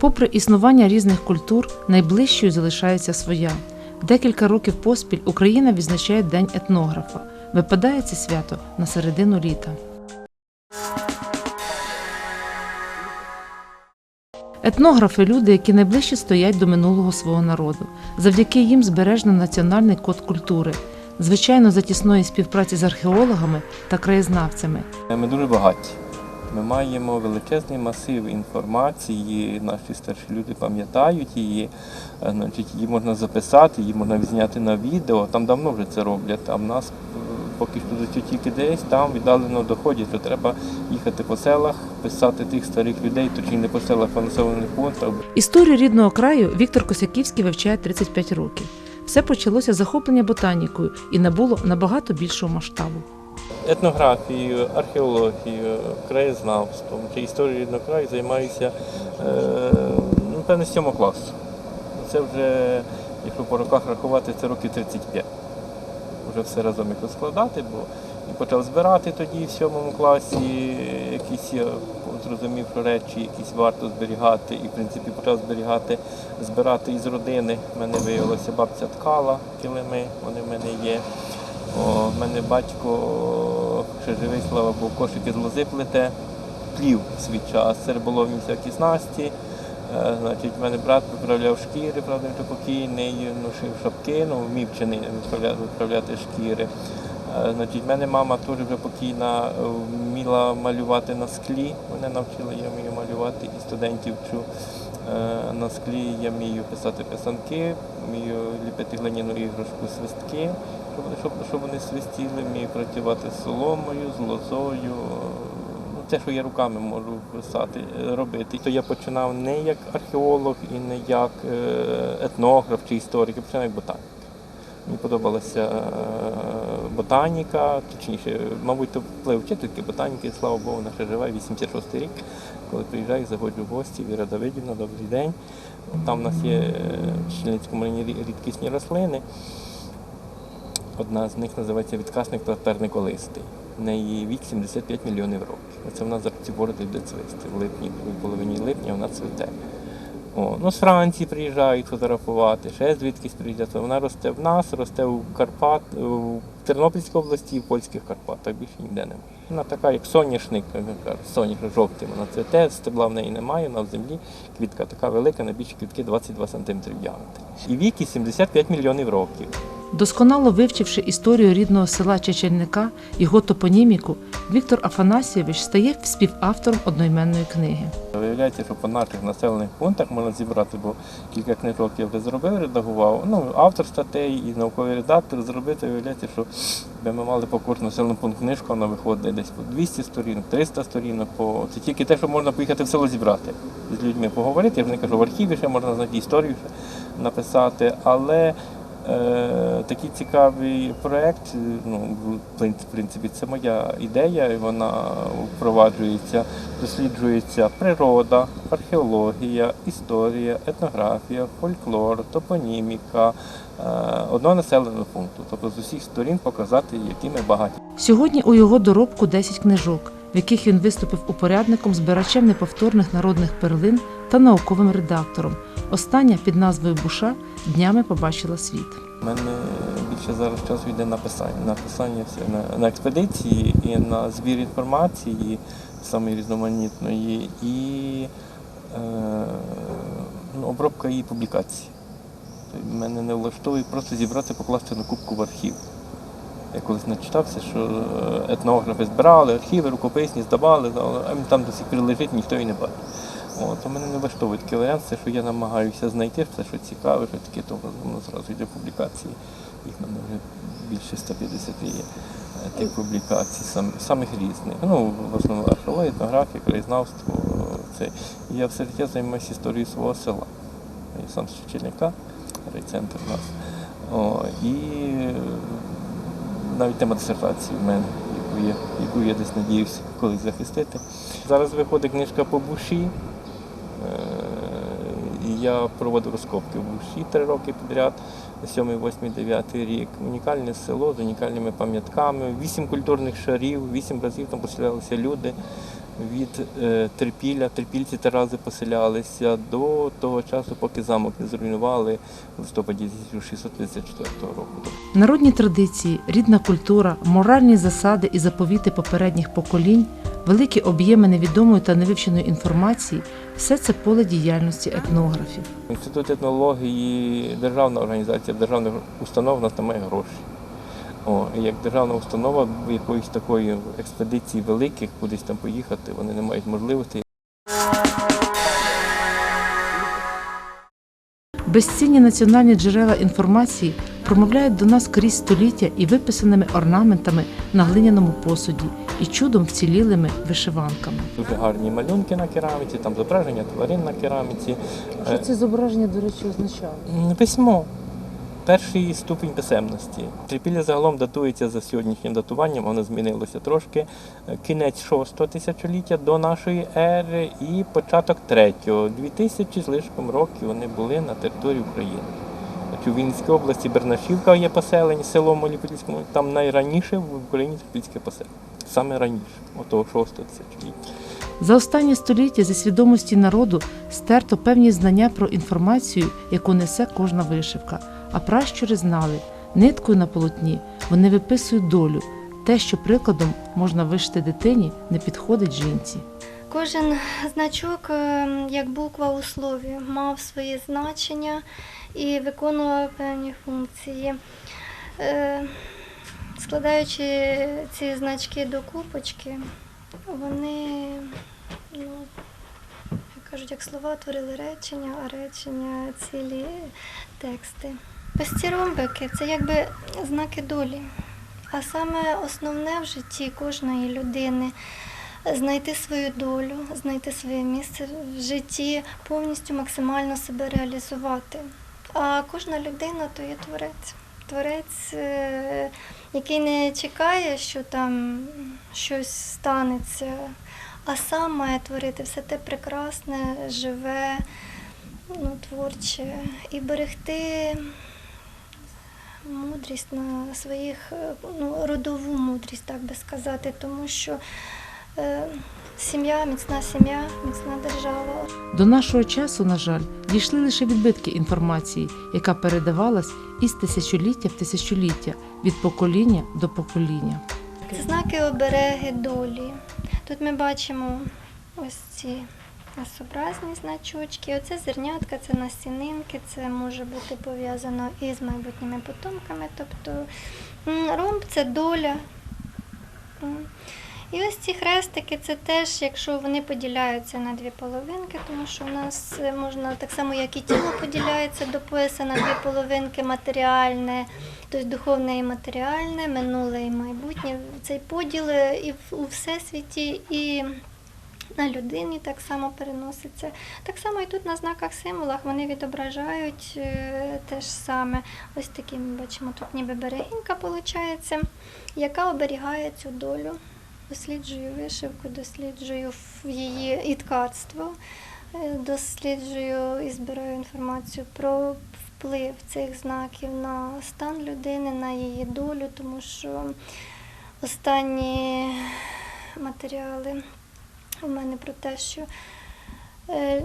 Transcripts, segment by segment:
Попри існування різних культур, найближчою залишається своя. Декілька років поспіль Україна відзначає День етнографа. Випадає це свято на середину літа. Етнографи люди, які найближче стоять до минулого свого народу. Завдяки їм збережено національний код культури. Звичайно, за тісної співпраці з археологами та краєзнавцями. Ми дуже багаті. Ми маємо величезний масив інформації, наші старші люди пам'ятають її, Е, значить, її можна записати, її можна відзняти на відео. Там давно вже це роблять, а в нас е, поки що до цього тільки десь там віддалено доходять, що треба їхати по селах, писати тих старих людей, точніше не по селах, а населених пунктах. Історію рідного краю Віктор Косяківський вивчає 35 років. Все почалося захоплення ботанікою і набуло набагато більшого масштабу. Етнографією, археологією, краєзнавством чи історією рідного краю займаюся е, ну, певне з 7 класу. Це вже, якщо по роках рахувати, це років 35. Вже все разом якось складати, бо і почав збирати тоді в сьомому класі якісь зрозумів, речі якісь варто зберігати. І в принципі почав зберігати, збирати із родини. У мене виявилося бабця ткала килими, вони в мене є. В мене батько ще живий, слава Богу, кошики з лози плете, плів свій час, риболовні всякі снасті. Е, Значить, в мене брат виправляв шкіри, правда, вже покійний, ну, шив шапки, ну, вмів чини виправляти, виправляти шкіри. Е, Значить, в мене мама теж вже покійна, е, вміла малювати на склі. Мене навчила, я вмію малювати і студентів вчу. На склі я вмію писати писанки, вмію ліпити глиняну іграшку свистки, щоб, вони свистіли, вмію працювати з соломою, з лозою. Ну, те, що я руками можу писати, робити. То я починав не як археолог і не як е, етнограф чи історик, я починав як ботанік. Мені подобалася е, ботаніка, точніше, мабуть, то вплив вчительки ботаніки, слава Богу, ще живе, 86 рік. Коли приїжджаю, заходжу в гості, Віра Давидівна, добрий день. Там у нас є е, в Чільницькому районі рідкісні рослини. Одна з них називається відкасник татарниколистий. В неї вік 75 мільйонів років. Оце вона зараз ці бороди буде цвісти. В липні, в половині липня вона цвіте. О, ну, з Франції приїжджають фотографувати, ще звідкись приїжджають. Вона росте в нас, росте у Карпат, у Тернопільській області і в польських Карпатах, більше ніде немає. Вона така, як соняшник, соняшник жовтий, вона цвіте, стебла в неї немає, вона в землі. Квітка така велика, найбільші квітки 22 см в діаметрі. І вік 75 мільйонів років. Досконало вивчивши історію рідного села Чечельника, його топоніміку, Віктор Афанасійович стає співавтором одноіменної книги. Виявляється, що по наших населених пунктах можна зібрати, бо кілька книжок я вже зробив, редагував. Ну, автор статей і науковий редактор зробити. Виявляється, що ми мали по кожному населеному пункту книжку, вона виходить десь по 200 сторінок, 300 сторінок. По... Це тільки те, що можна поїхати в село зібрати, з людьми поговорити. Я ж не кажу, в архіві ще можна знайти історію ще написати, але. Е, такий цікавий проєкт, ну, в принципі, це моя ідея, і вона впроваджується, досліджується природа, археологія, історія, етнографія, фольклор, топоніміка е, одного населеного пункту. Тобто з усіх сторін показати, які ми багаті. Сьогодні у його доробку 10 книжок, в яких він виступив упорядником, збирачем неповторних народних перлин та науковим редактором. Остання під назвою Буша днями побачила світ. У мене більше зараз часу йде на писання, на писання все, на, на експедиції і на збір інформації саме різноманітної, і е, ну, обробка її публікацій. Тобто Мене не влаштовує просто зібрати, покласти на кубку в архів. Я колись начитався, що е, етнографи збирали, архіви рукописні здавали, а там до сих пір лежить, ніхто її не бачить. От, то мене не влаштовує такий варіант, це що я намагаюся знайти все, що цікаве, що таке, то воно зразу йде публікації. Їх в мене вже більше 150 є е, тих публікацій, сам, самих різних. Ну, в основному археологія, етнографія, краєзнавство. Це. Я все життя займаюся історією свого села. Я сам з Чечільника, райцентр у нас. О, і е, навіть тема дисертації в мене, яку я, яку я десь надіюся колись захистити. Зараз виходить книжка по буші. Я проводу розкопки в Буші три роки підряд, 7, 8, 9 рік. Унікальне село з унікальними пам'ятками, вісім культурних шарів, вісім разів там поселялися люди. від е, Трипілля, трипільці Тарази поселялися до того часу, поки замок не зруйнували в листопаді 1634 року. Народні традиції, рідна культура, моральні засади і заповіти попередніх поколінь, великі об'єми невідомої та невивченої інформації все це поле діяльності етнографів. Інститут етнології державна організація, державна установа у нас немає грошей. О, як державна установа якоїсь такої експедиції великих, кудись там поїхати, вони не мають можливості. Безцінні національні джерела інформації промовляють до нас крізь століття і виписаними орнаментами на глиняному посуді і чудом вцілілими вишиванками. Дуже гарні малюнки на кераміці, там зображення тварин на кераміці. Е, ці зображення, до речі, означають? М, Письмо. Перший ступінь писемності. Трипілля загалом датується за сьогоднішнім датуванням, воно змінилося трошки. Е, Кінець 6 тисячоліття до нашої ери і початок 3-го. 2000 з лишком років вони були на території України. У Вінницькій області Бернашівка є поселення, село Моліпільському, там найраніше в Україні трипільське поселення. Саме раніше, отого 6 тисячоліття. За останні століття зі свідомості народу стерто певні знання про інформацію, яку несе кожна вишивка. А пращури знали, ниткою на полотні вони виписують долю. Те, що прикладом можна вишити дитині, не підходить жінці. Кожен значок, е, як буква у слові, мав свої значення і виконував певні функції. Е, Складаючи ці значки до купочки, вони, ну, як кажуть, як слова творили речення, а речення цілі тексти. Ось ромбики це якби знаки долі. А саме основне в житті кожної людини знайти свою долю, знайти своє місце в житті, повністю максимально себе реалізувати. А кожна людина то є творець. Творець, е, який не чекає, що там щось станеться, а сам має творити все те прекрасне, живе, ну, творче, і берегти мудрість на своїх, ну, родову мудрість, так би сказати, тому що е, сім'я, міцна сім'я, міцна держава. До нашого часу, на жаль, дійшли лише відбитки інформації, яка передавалась із тисячоліття в тисячоліття від покоління до покоління. Це знаки обереги долі. Тут ми бачимо ось ці асобразні значочки. Оце зернятка, це насінинки, це може бути пов'язано із майбутніми потомками. Тобто ромб це доля. І ось ці хрестики, це теж, якщо вони поділяються на дві половинки, тому що у нас е, можна так само, як і тіло поділяється до пояса на дві половинки матеріальне, тобто духовне і матеріальне, минуле і майбутнє. Цей поділ е, і у всесвіті, і на людині так само переноситься. Так само і тут на знаках символах вони відображають е, те ж саме. Ось такі ми бачимо, тут ніби берегинька виходить, яка оберігає цю долю. Досліджую вишивку, досліджую її і ткацтво, е, досліджую і збираю інформацію про вплив цих знаків на стан людини, на її долю, тому що останні матеріали у мене про те, що е,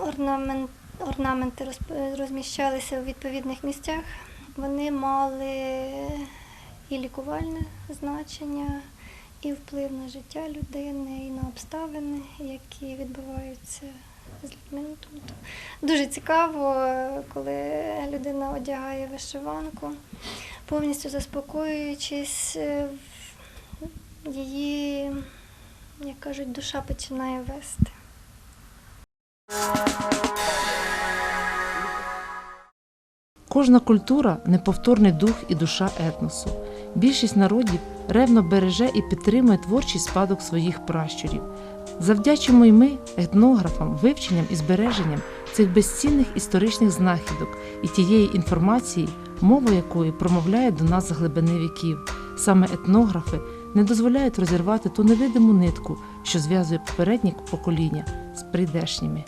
орнамент, орнаменти розміщалися у відповідних місцях, вони мали і лікувальне значення, і вплив на життя людини, і на обставини, які відбуваються з людьми. Ну, Тобто дуже цікаво, коли людина одягає вишиванку, повністю заспокоюючись, е, її, як кажуть, душа починає вести. Кожна культура неповторний дух і душа етносу. Більшість народів ревно береже і підтримує творчий спадок своїх пращурів. Завдячимо й ми, етнографам, вивченням і збереженням цих безцінних історичних знахідок і тієї інформації, мова якої промовляє до нас з глибини віків. Саме етнографи не дозволяють розірвати ту невидиму нитку, що зв'язує попередні покоління з прийдешніми.